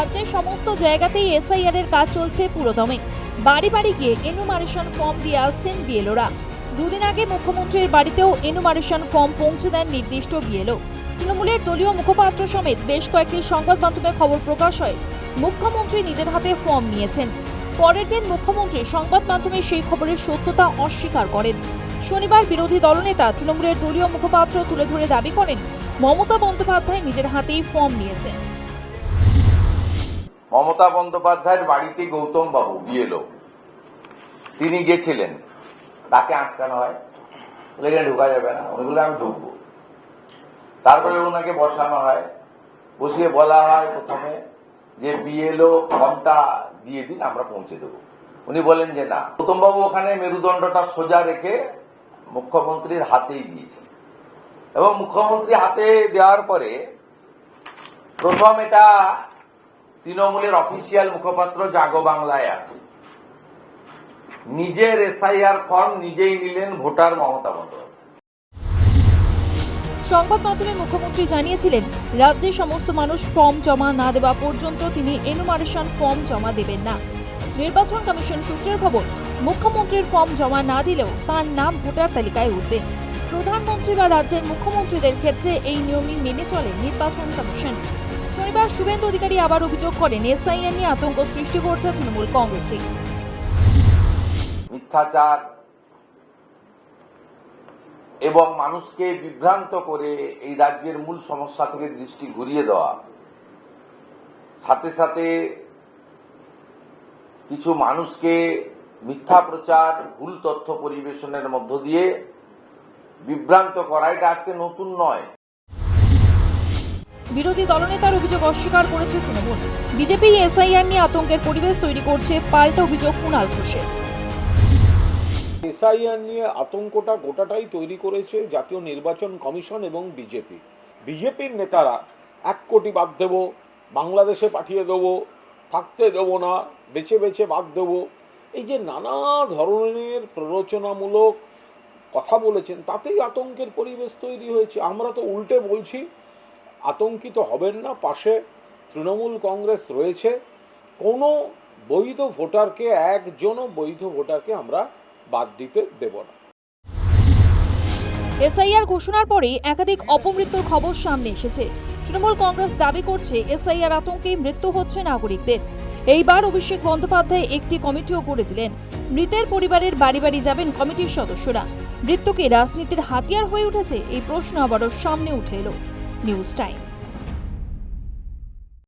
রাজ্যের সমস্ত জায়গাতেই এসআইআর এর কাজ চলছে পুরোদমে। বাড়ি বাড়ি গিয়ে এনুমারেশন ফর্ম দিয়ে আসছেন বিএলওরা। দুদিন আগে মুখ্যমন্ত্রীর বাড়িতেও এনুমারেশন ফর্ম পৌঁছে দেন নির্দিষ্ট বিএলও। তৃণমূলের দলীয় মুখপাত্র সমেত বেশ কয়েকটি সংবাদ মাধ্যমে খবর প্রকাশ হয়। মুখ্যমন্ত্রী নিজের হাতে ফর্ম নিয়েছেন। পরের দিন মুখ্যমন্ত্রী সংবাদ মাধ্যমে সেই খবরের সত্যতা অস্বীকার করেন। শনিবার বিরোধী দলনেতা তৃণমূলের দলীয় মুখপাত্র তুলে ধরে দাবি করেন, মমতা বন্দ্যোপাধ্যায় নিজের হাতেই ফর্ম নিয়েছেন। মমতা বন্দ্যোপাধ্যায়ের বাড়িতে গৌতম বাবু বিএলও তিনি গেছিলেন। তাকে আটকানো হয়। এখানে ঢোকা যাবে না। উনি আমি ঢুকবো। তারপরে ওনাকে বসানো হয়। বসিয়ে বলা হয় প্রথমে যে বিএলও ফর্মটা দিয়ে দিন, আমরা পৌঁছে দেবো। উনি বলেন যে, না। গৌতম বাবু ওখানে মেরুদণ্ডটা সোজা রেখে মুখ্যমন্ত্রীর হাতেই দিয়েছেন। এবং মুখ্যমন্ত্রী হাতে দেওয়ার পরে প্রথম এটা তৃণমূলের অফিসিয়াল মুখপাত্র জাগো বাংলায় আসে নিজের এসআইআর ফর্ম নিজেই নিলেন ভোটার মমতা বন্দ্যোপাধ্যায়। সংবাদ মাধ্যমে মুখ্যমন্ত্রী জানিয়েছিলেন, রাজ্যে সমস্ত মানুষ ফর্ম জমা না দেওয়া পর্যন্ত তিনি এনুমারেশন ফর্ম জমা দেবেন না। নির্বাচন কমিশন সূত্রের খবর, মুখ্যমন্ত্রীর ফর্ম জমা না দিলেও তার নাম ভোটার তালিকায় উঠবে। প্রধানমন্ত্রী বা রাজ্যের মুখ্যমন্ত্রীদের ক্ষেত্রে এই নিয়মই মেনে চলে নির্বাচন কমিশন। শনিবার শুভেন্দু অধিকারী আবার অভিযোগ করেন এসআইএন নিয়ে আতঙ্ক সৃষ্টি করছে তৃণমূল কংগ্রেসে। মিথ্যাচার এবং মানুষকে বিভ্রান্ত করে এই রাজ্যের মূল সমস্যা থেকে দৃষ্টি ঘুরিয়ে দেওয়া। সাথে সাথে কিছু মানুষকে মিথ্যা প্রচার, ভুল তথ্য পরিবেশনের মধ্য দিয়ে বিভ্রান্ত করা, এটা আজকে নতুন নয়। বিরোধী দলনেতার অভিযোগ অস্বীকার করেছে তৃণমূল। বিজেপি এসআইআর নিয়ে আতঙ্কের পরিবেশ তৈরি করছে পাল্টা অভিযোগ কুণাল ঘোষের। এসআইআর নিয়ে আতঙ্কটা গোটাটাই তৈরি করেছে জাতীয় নির্বাচন কমিশন এবং বিজেপি। বিজেপির নেতারা এক কোটি বাদ দেবো, বাংলাদেশে পাঠিয়ে দেবো, থাকতে দেবো না, বেছে বেছে বাদ দেবো। এই যে নানা ধরনের প্ররোচনামূলক কথা বলেছেন, তাতেই আতঙ্কের পরিবেশ তৈরি হয়েছে। আমরা তো উল্টে বলছি আতঙ্কিত হবেন না, পাশে তৃণমূল কংগ্রেস রয়েছে। কোনো বৈধ ভোটারকে, একজনও বৈধ ভোটারকে আমরা বাদ দিতে দেব না। এসআইআর ঘোষণার পরেই একাধিক অপমৃত্যুর খবর সামনে এসেছে। তৃণমূল কংগ্রেস দাবি করছে, এসআইআর আতঙ্কে মৃত্যু হচ্ছে নাগরিকদের। এইবার অভিষেক বন্দ্যোপাধ্যায় একটি কমিটিও করে দিলেন। মৃতের পরিবারের বাড়ি বাড়ি যাবেন কমিটির সদস্যরা। মৃত্যুকে রাজনীতির হাতিয়ার হয়ে উঠেছে, এই প্রশ্ন আবারও সামনে উঠে এলো। News time